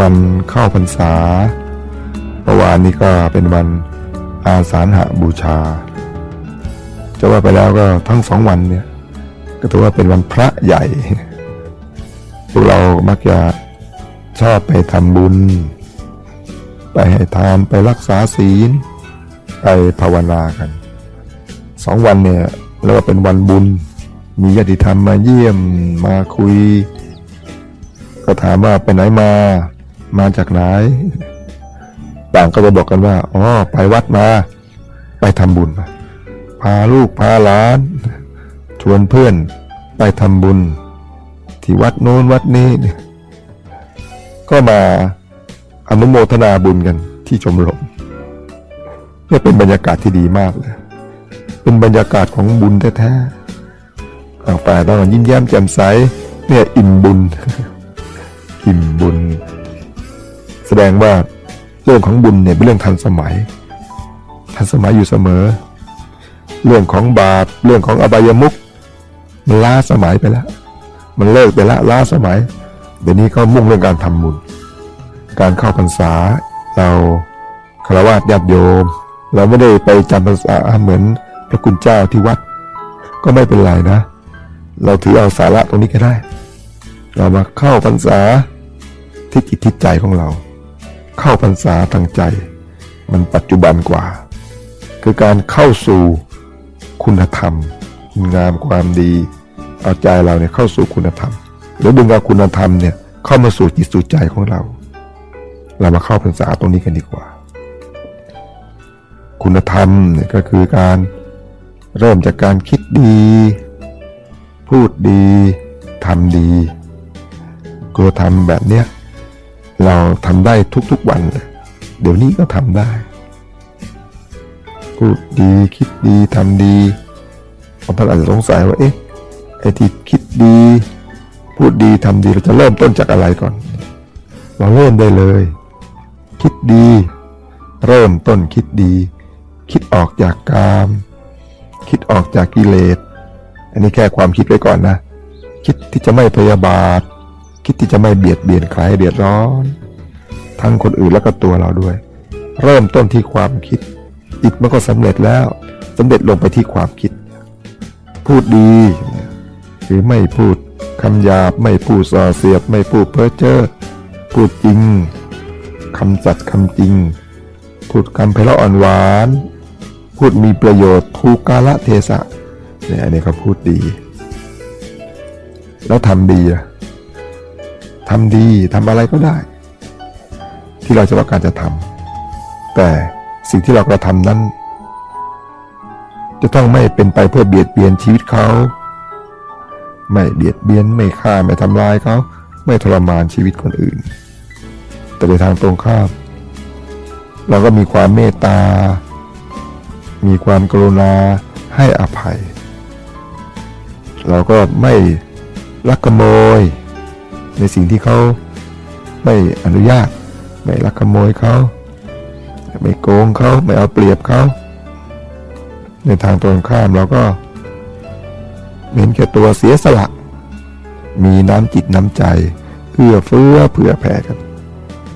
วันเข้าพรรษาเมื่อวานนี้ก็เป็นวันอาสาฬหบูชา จะว่าไปแล้วก็ทั้งสองวันเนี่ยก็ถือว่าเป็นวันพระใหญ่ พวกเรามักจะชอบไปทำบุญ ไปให้ทานไปรักษาศีล ไปภาวนากัน สองวันเนี่ยเรียกว่าเป็นวันบุญ มีญาติธรรมมาเยี่ยมมาคุย ก็ถามว่าไปไหนมา มาจากไหนต่างก็จะบอกกันว่าอ๋อไปวัดมา ไปทำบุญมาพาลูกพาหลาน ชวนเพื่อนไปทำบุญ ที่วัดโน้นวัดนี้ก็มาอนุโมทนาบุญกันที่ชมรมเนี่ยเป็นบรรยากาศที่ดีมากเลย เป็นบรรยากาศของบุญแท้ๆเอาฝ่ายต้องยิ้มแย้มแจ่มใส เนี่ยอิ่มบุญ อิ่มบุญ แสดงว่าเรื่องของบุญเนี่ยเป็นเรื่องทันสมัย ทันสมัยอยู่เสมอ เรื่องของบาปเรื่องของอบายมุขมันล้าสมัยไปแล้วมันเลิกไปละล้าสมัย เดี๋ยวนี้เขามุ่งเรื่องการทำบุญ การเข้าพรรษา เราคารวะญาติโยม เราไม่ได้ไปจำพรรษาเหมือนพระคุณเจ้าที่วัด ก็ไม่เป็นไรนะ เราถือเอาสาระตรงนี้ก็ได้ เรามาเข้าพรรษาที่จิตที่ใจของเรา เข้าพรรษาทางใจ มันปัจจุบันกว่า คือการเข้าสู่คุณธรรม คุณงามความดี เอาใจเราเนี่ยเข้าสู่คุณธรรมแล้วดึงเอาคุณธรรมเนี่ยเข้ามาสู่จิตสู่ใจของเรา เรามาเข้าพรรษาตรงนี้กันดีกว่า คุณธรรมเนี่ยก็คือการเริ่มจากการคิดดี พูดดีทำดีก็ทำแบบเนี้ย เราทำได้ทุกๆวันเลยเดี๋ยวนี้ก็ทำได้พูดดีคิดดีทำดีบางท่านอาจจะสงสัยว่าเอ๊ะไอ้ที่คิดดี พูดดีทำดีเราจะเริ่มต้นจากอะไรก่อน เราเริ่มได้เลย คิดดี เริ่มต้นคิดดี คิดออกจากกาม คิดออกจากกิเลส อันนี้แค่ความคิดไว้ก่อนนะ คิดที่จะไม่พยาบาท คิดที่จะไม่เบียดเบียนใครให้เดือดร้อน ทั้งคนอื่นแล้วก็ตัวเราด้วย เริ่มต้นที่ความคิดจิตมันก็สำเร็จแล้วสำเร็จลงไปที่ความคิด พูดดี หรือไม่พูดคำหยาบไม่พูดส่อเสียดไม่พูดเพ้อเจ้อพูดจริงคำสัตย์คำจริง พูดคำไพเราะอ่อนหวาน พูดมีประโยชน์ถูกาลเทศะเนี่ยอันนี้เขาพูดดี แล้วทำดีล่ะ ทำดีทำอะไรก็ได้ ที่เราจะว่าการจะทำแต่สิ่งที่เรากระทำนั้น จะต้องไม่เป็นไปเพื่อเบียดเบียนชีวิตเขา ไม่เบียดเบียนไม่ฆ่าไม่ทำลายเขาไม่ทรมานชีวิตคนอื่น แต่ในทางตรงข้าม เราก็มีความเมตตา มีความกรุณาให้อภัย เราก็ไม่ลักขโมย ในสิ่งที่เขาไม่อนุญาต ไม่ลักขโมยเขา ไม่โกงเขาไม่เอาเปรียบเขา ในทางตรงข้ามเราก็เห็นแก่ตัวเสียสละ มีน้ำจิตน้ำใจเอื้อเฟื้อเผื่อแผ่กัน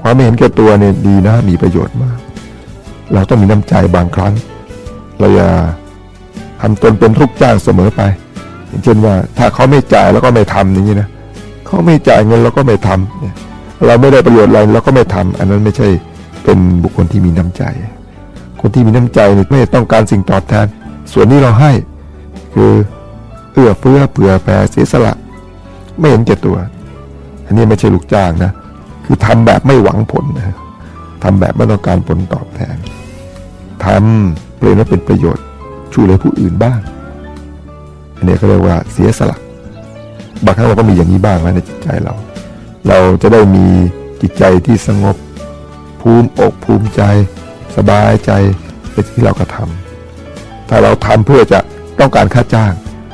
ความเห็นแก่ตัวเนี่ยดีนะมีประโยชน์มาก เราต้องมีน้ำใจบางครั้ง เราอย่าทำตนเป็นลูกจ้างเสมอไป อย่างเช่นว่าถ้าเขาไม่จ่ายแล้วก็ไม่ทำอย่างนี้นะ เขาไม่จ่ายเงินเราก็ไม่ทำเนี่ยเราไม่ได้ประโยชน์อะไรเราก็ไม่ทำอันนั้นไม่ใช่เป็นบุคคลที่มีน้ำใจ คนที่มีน้ำใจไม่ต้องการสิ่งตอบแทน ส่วนนี้เราให้คือเอื้อเฟื้อเผื่อแผ่เสียสละ ไม่เห็นแก่ตัว อันนี้ไม่ใช่ลูกจ้างนะ คือทำแบบไม่หวังผลนะทำแบบไม่ต้องการผลตอบแทนทำเพื่อให้เป็นประโยชน์ช่วยเหลือผู้อื่นบ้าง อันนี้เขาเรียกว่าเสียสละ บางครั้งเราก็มีอย่างนี้บ้างนะในจิตใจเรา เราจะได้มีจิตใจที่สงบภูมิอกภูมิใจ สบายใจในสิ่งที่เรากระทำถ้าเราทำเพื่อจะต้องการค่าจ้าง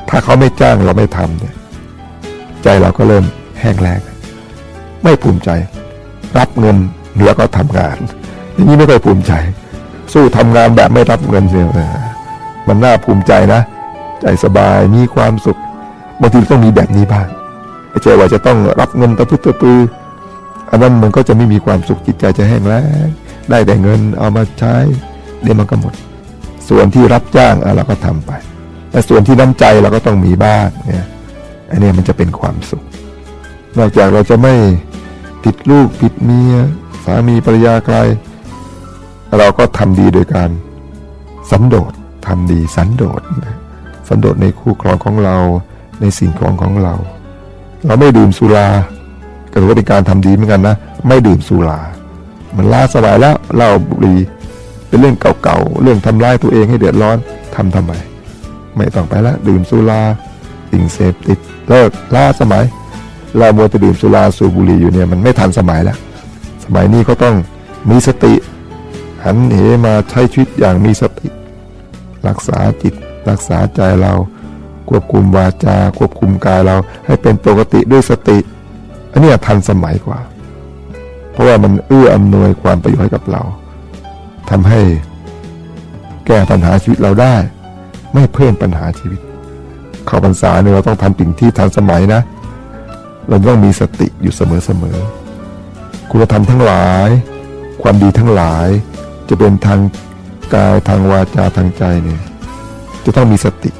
ถ้าเขาไม่จ้างเราไม่ทำเนี่ยใจเราก็เริ่มแห้งแล้งไม่ภูมิใจ รับเงินแล้วก็ทำงาน อย่างนี้ไม่ค่อยภูมิใจ สู้ทำงานแบบไม่รับเงินเสียมันน่าภูมิใจนะ ใจสบายมีความสุข บางทีต้องมีแบบนี้บ้างไม่ใช่ว่าจะต้องรับเงินตะพุตะปืออันนั้นมันก็จะไม่มีความสุขจิตใจจะแห้งแล้งได้แต่เงินเอามาใช้เดี๋ยวมันก็หมด ส่วนที่รับจ้างเราก็ทำไปแต่ส่วนที่น้ำใจเราก็ต้องมีบ้างเนี่ยอันนี้มันจะเป็นความสุข นอกจากเราจะไม่ติดลูกติดเมียสามีภรรยาใคร เราก็ทำดีโดยการสันโดษทำดีสันโดษสันโดษในคู่ครองของเรา ในสิ่งของของเรา เราไม่ดื่มสุราก็ถือว่าเป็นการทำดีเหมือนกันนะ ไม่ดื่มสุรา มันล้าสบายแล้วเหล้าบุหรี่เป็นเรื่องเก่าๆ เรื่องทำร้ายตัวเองให้เดือดร้อนทำทำไม ไม่ต้องไปละดื่มสุราสิ่งเสพติดเลิกล้าสมัย เรามัวจะดื่มสุราสูบบุหรี่อยู่เนี่ยมันไม่ทันสมัยแล้ว สมัยนี้ก็ต้องมีสติ หันเหมาใช้ชีวิตอย่างมีสติ รักษาจิตรักษาใจเรา ควบคุมวาจา ควบคุมกายเราให้เป็นปกติด้วยสติ อันนี้ทันสมัยกว่า เพราะว่ามันเอื้ออำนวยความประโยชน์ให้กับเราทำให้แก้ปัญหาชีวิตเราได้ ไม่เพิ่มปัญหาชีวิตเข้าพรรษาเนี่ยเราต้องทำสิ่งที่ทันสมัยนะ เราต้องมีสติอยู่เสมอๆคุณธรรมทั้งหลาย ความดีทั้งหลาย จะเป็นทางกายทางวาจาทางใจเนี่ยจะต้องมีสติ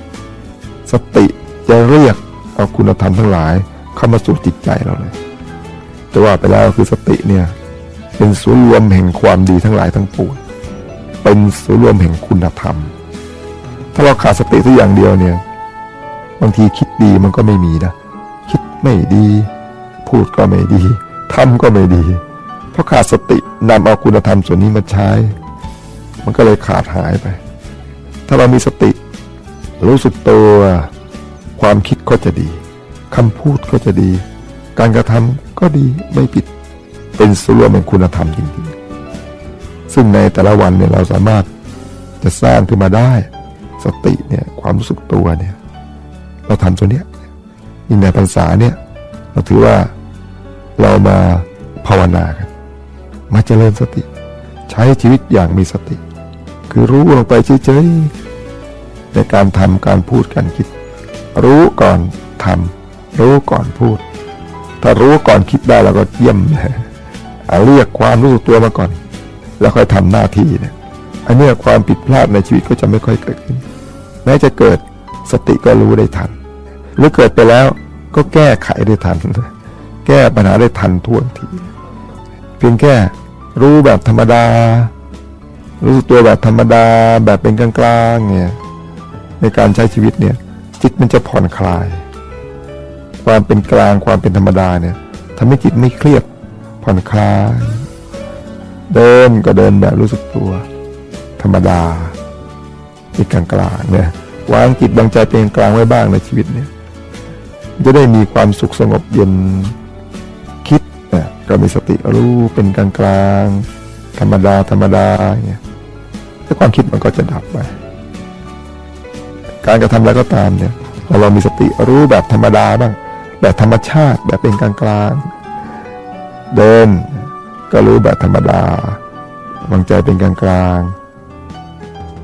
สติจะเรียกเอาคุณธรรมทั้งหลายเข้ามาสู่จิตใจเราเลยแต่ว่าไปแล้วคือสติเนี่ยเป็นศูนย์รวมแห่งความดีทั้งหลายทั้งปวงเป็นศูนย์รวมแห่งคุณธรรม ถ้าเราขาดสติสักอย่างเดียวเนี่ย บางทีคิดดีมันก็ไม่มีนะ คิดไม่ดี พูดก็ไม่ดีทำก็ไม่ดี เพราะขาดสตินำเอาคุณธรรมส่วนนี้มาใช้ มันก็เลยขาดหายไป ถ้าเรามีสติ รู้สึกตัว ความคิดก็จะดีคำพูดก็จะดี การกระทำก็ดีไม่ผิด เป็นส่วนรวมแห่งคุณธรรมจริงๆ ซึ่งในแต่ละวันเนี่ยเราสามารถจะสร้างขึ้นมาได้ สติเนี่ยความรู้สึกตัวเนี่ยเราทำตัวเนี้ยยิ่ในพรรษาเนี่ยเราถือว่าเรามาภาวนากัน มาเจริญสติ ใช้ชีวิตอย่างมีสติ คือรู้ลงไปเฉยๆ ในการทำการพูดการคิด รู้ก่อนทำรู้ก่อนพูด ถ้ารู้ก่อนคิดได้เราก็เยี่ยมเลยเอาเรียกความรู้สึกตัวมาก่อน แล้วค่อยทำหน้าที่เนี่ยอันนี้ความผิดพลาดในชีวิตก็จะไม่ค่อยเกิดขึ้นแม้จะเกิดสติก็รู้ได้ทันหรือเกิดไปแล้วก็แก้ไขได้ทัน แก้ปัญหาได้ทันท่วงที เพียงแค่รู้แบบธรรมดา รู้สึกตัวแบบธรรมดาแบบเป็นกลางๆเนี่ย ในการใช้ชีวิตเนี่ยจิตมันจะผ่อนคลาย ความเป็นกลางความเป็นธรรมดาเนี่ยทำให้จิตไม่เครียดผ่อนคลาย เดินก็เดินแบบรู้สึกตัว ธรรมดาเป็นกลางกลางเนี่ยวางจิตวางใจเป็นกลางไว้บ้างในชีวิตเนี่ยจะได้มีความสุขสงบเย็นคิดเนี่ยก็มีสติรู้เป็นกลางกลางธรรมดาธรรมดาเนี่ยถ้าความคิดมันก็จะดับไป การกระทำอะไรก็ตามเนี่ยเราลองมีสติรู้แบบธรรมดาบ้างแบบธรรมชาติแบบเป็นกลางกลางเดินก็รู้แบบธรรมดาวางใจเป็นกลางกลาง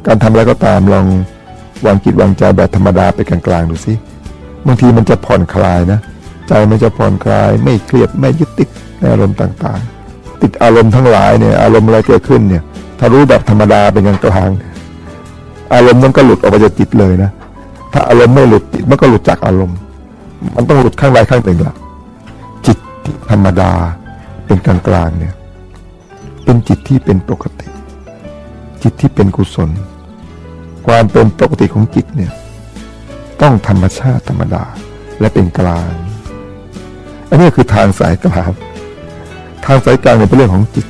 การทำอะไรก็ตามลองวางจิตวางใจแบบธรรมดาไปกลางกลางดูสิบางทีมันจะผ่อนคลายนะ ใจมันจะผ่อนคลาย ไม่เครียดไม่ยึดติดในอารมณ์ต่างๆ ติดอารมณ์ทั้งหลายเนี่ยอารมณ์อะไรเกิดขึ้นเนี่ยถ้ารู้แบบธรรมดาเป็นกลางกลาง อารมณ์มันก็หลุดออกไปจากจิตเลยนะ ถ้าอารมณ์ไม่หลุดจิตมันก็หลุดจากอารมณ์ มันต้องหลุดข้างใดข้างหนึ่งละจิตธรรมดาเป็นกลางกลางเนี่ย เป็นจิตที่เป็นปกติ จิตที่เป็นกุศล ความเป็นปกติของจิตเนี่ย ต้องธรรมชาติธรรมดาและเป็นกลาง อันนี้คือทางสายกลางทางสายกลางเนี่ยเป็นเรื่องของจิต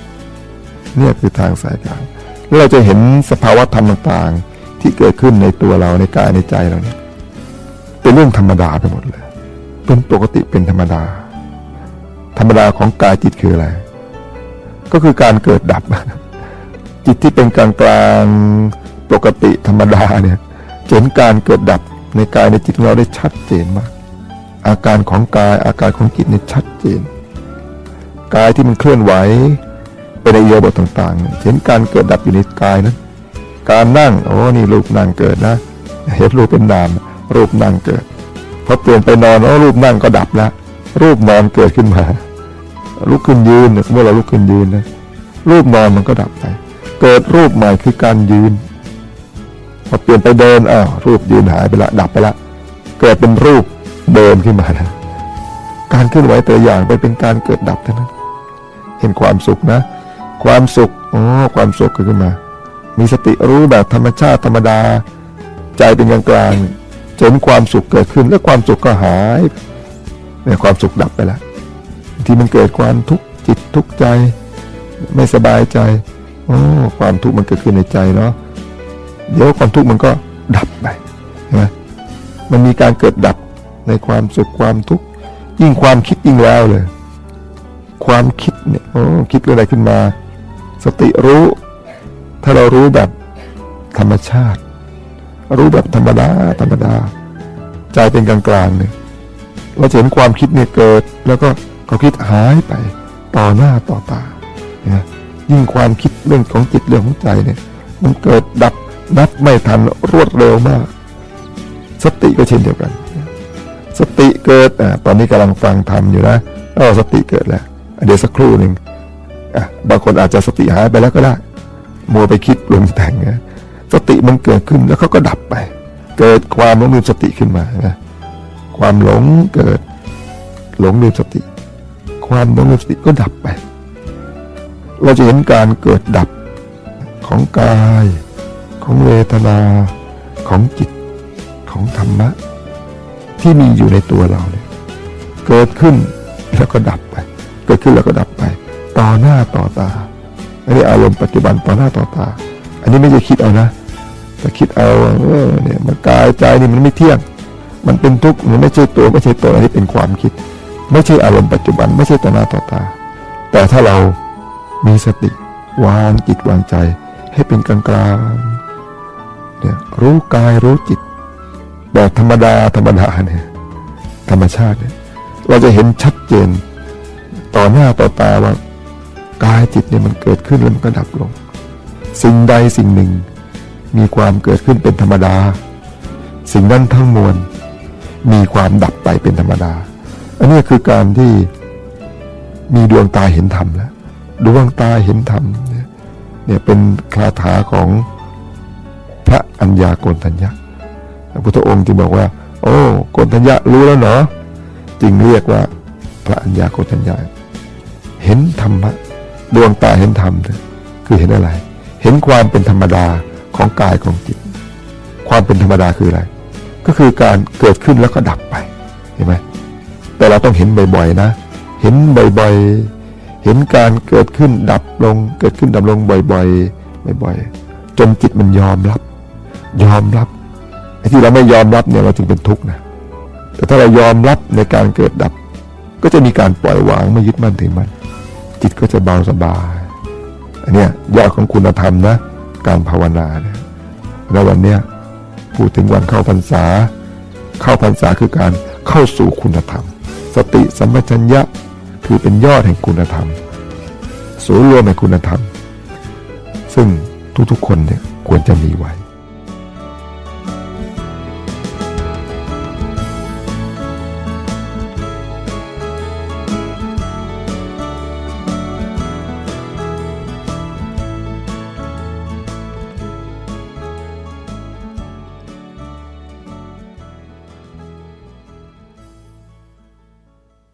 เนี่ยคือทางสายกลางแล้วเราจะเห็นสภาวะธรรมต่าง ที่เกิดขึ้นในตัวเราในกายในใจเราเนี่ยเป็นเรื่องธรรมดาไปหมดเลย เป็นปกติเป็นธรรมดา ธรรมดาของกายจิตคืออะไร ก็คือการเกิดดับ จิตที่เป็นกลางกลางปกติธรรมดาเนี่ยเห็นการเกิดดับในกายในจิตของเราได้ชัดเจนมาก อาการของกายอาการของจิตเนี่ยชัดเจน กายที่มันเคลื่อนไหวไปในเอียบทต่างๆ เห็นการเกิดดับอยู่ในกายนั้น การนั่ง โอ้นี่รูปนั่งเกิดนะ เห็นรูปเป็นนาม รูปนั่งเกิดพอเปลี่ยนไปนอนโอ้รูปนั่งก็ดับแล้วรูปนอนเกิดขึ้นมา ลุกขึ้นยืนเนี่ยสมมติเราลุกขึ้นยืนนะรูปนอนมันก็ดับไป เกิดรูปใหม่คือการยืนพอเปลี่ยนไปเดินอ้าวรูปยืนหายไปละ ดับไปละ เกิดเป็นรูปเดินขึ้นมานะการเคลื่อนไหวแต่อย่างไปเป็นการเกิดดับเท่านั้นเห็นความสุขนะ ความสุขอ๋อความสุขเกิดขึ้นมา มีสติรู้แบบธรรมชาติธรรมดา ใจเป็นกลางกลางจนความสุขเกิดขึ้นแล้วความสุขก็หายไปเนี่ยความสุขดับไปแล้วที่มันเกิดความทุกข์จิตทุกข์ใจ ไม่สบายใจโอ้ความทุกข์มันเกิดขึ้นในใจเนาะเดี๋ยวความทุกข์มันก็ดับไปใช่ไหมมันมีการเกิดดับในความสุขความทุกข์ยิ่งความคิดยิ่งแล้วเลย ความคิดเนี่ยโอ้คิดเรื่องอะไรขึ้นมา สติรู้ ถ้าเรารู้แบบธรรมชาติ รู้แบบธรรมดาธรรมดา ใจเป็นกลางกลางๆเนี่ยเราจะเห็นความคิดเนี่ยเกิด แล้วก็ความคิดหายไปต่อหน้าต่อตานะยิ่งความคิดเรื่องของจิตเรื่องของใจเนี่ยมันเกิดดับนับไม่ทันรวดเร็วมาก สติก็เช่นเดียวกัน สติเกิดอะตอนนี้กำลังฟังธรรมอยู่นะเออสติเกิดแล้ว เดี๋ยวสักครู่หนึ่งอะบางคนอาจจะสติหายไปแล้วก็ได้ มัวไปคิดปรุงแต่งนะสติมันเกิดขึ้นแล้วเขาก็ดับไป เกิดความหลงลืมสติขึ้นมานะความหลงเกิดหลงลืมสติ ความหลงลืมสติก็ดับไป เราจะเห็นการเกิดดับของกาย ของเวทนา ของจิตของธรรมะ ที่มีอยู่ในตัวเราเนี่ยเกิดขึ้นแล้วก็ดับไป เกิดขึ้นแล้วก็ดับไป ต่อหน้าต่อตา อันนี้อารมณ์ปัจจุบันต่อหน้าต่อตา อันนี้ไม่ใช่คิดเอานะแต่คิดเอาเออเนี่ยมันกายใจนี่มันไม่เที่ยง มันเป็นทุกข์มันไม่ใช่ตัวไม่ใช่ตนอันนี้เป็นความคิด ไม่ใช่อารมณ์ปัจจุบัน ไม่ใช่ต่อหน้าต่อตา แต่ถ้าเรามีสติวางจิตวางใจ ให้เป็นกลางกลางเนี่ยรู้กายรู้จิตแบบธรรมดาธรรมดาเนี่ยธรรมชาติเนี่ยเราจะเห็นชัดเจนต่อหน้าต่อตาว่า กายจิตเนี่ยมันเกิดขึ้นแล้วมันก็ดับลง สิ่งใดสิ่งหนึ่ง มีความเกิดขึ้นเป็นธรรมดา สิ่งนั้นทั้งมวลมีความดับไปเป็นธรรมดา อันนี้คือการที่มีดวงตาเห็นธรรมแล้วดวงตาเห็นธรรมเนี่ยเป็นคาถาของพระอัญญาโกณทัญญะพระพุทธองค์จึงบอกว่า โอ้โกณทัญญะรู้แล้วเนาะจึงเรียกว่าพระอัญญาโกณทัญญาเห็นธรรมะ ดวงตาเห็นธรรมคือเห็นอะไร เห็นความเป็นธรรมดาของกายของจิต ความเป็นธรรมดาคืออะไร ก็คือการเกิดขึ้นแล้วก็ดับไปเห็นไหมแต่เราต้องเห็นบ่อยๆนะ เห็นบ่อยๆ เห็นการเกิดขึ้นดับลง เกิดขึ้นดับลงบ่อยๆ บ่อยๆ จนจิตมันยอมรับ ยอมรับไอ้ที่เราไม่ยอมรับเนี่ยเราจึงเป็นทุกข์นะ แต่ถ้าเรายอมรับในการเกิดดับ ก็จะมีการปล่อยวางไม่ยึดมั่นถือมั่น จิตก็จะเบาสบาย อันเนี้ยยอดของคุณธรรมนะ การภาวนาเนี่ยแล้ววันเนี้ยพูดถึงวันเข้าพรรษา เข้าพรรษาคือการเข้าสู่คุณธรรม สติสัมปชัญญะคือเป็นยอดแห่งคุณธรรมศูนย์รวมแห่งคุณธรรม ซึ่งทุกๆคนเนี่ยควรจะมีไว้